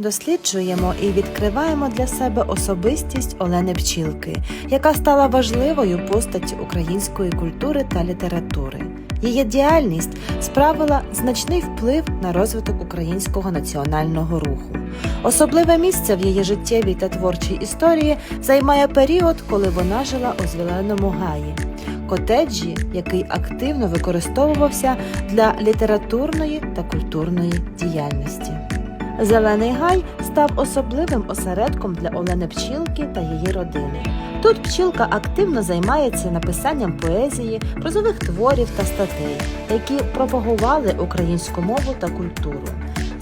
Досліджуємо і відкриваємо для себе особистість Олени Пчілки, яка стала важливою постаттю української культури та літератури. Її діяльність справила значний вплив на розвиток українського національного руху. Особливе місце в її життєвій та творчій історії займає період, коли вона жила у Зеленому Гаї, котеджі, який активно використовувався для літературної та культурної діяльності. Зелений гай став особливим осередком для Олени Пчілки та її родини. Тут пчілка активно займається написанням поезії, прозових творів та статей, які пропагували українську мову та культуру.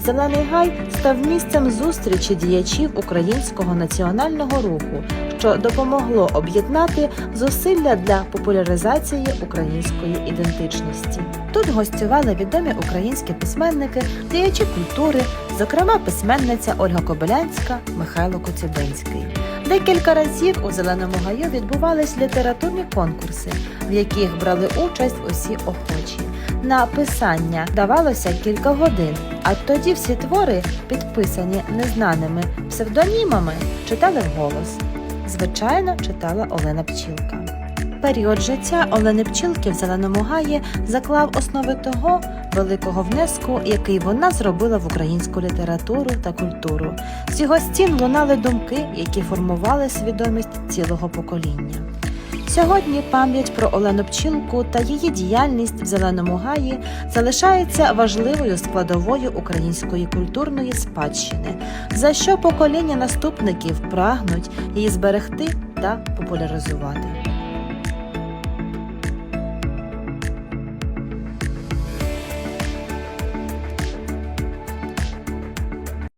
Зелений гай став місцем зустрічі діячів українського національного руху, що допомогло об'єднати зусилля для популяризації української ідентичності. Тут гостювали відомі українські письменники, діячі культури, зокрема письменниця Ольга Кобилянська, Михайло Коцюбинський. Декілька разів у Зеленому гаю відбувались літературні конкурси, в яких брали участь усі охочі. На писання давалося кілька годин, а тоді всі твори, підписані незнаними псевдонімами, читали вголос. Звичайно, читала Олена Пчілка. Період життя Олени Пчілки в Зеленому Гаї заклав основи того великого внеску, який вона зробила в українську літературу та культуру. З його стін лунали думки, які формували свідомість цілого покоління. Сьогодні пам'ять про Олену Пчілку та її діяльність в Зеленому Гаї залишається важливою складовою української культурної спадщини, за що покоління наступників прагнуть її зберегти та популяризувати.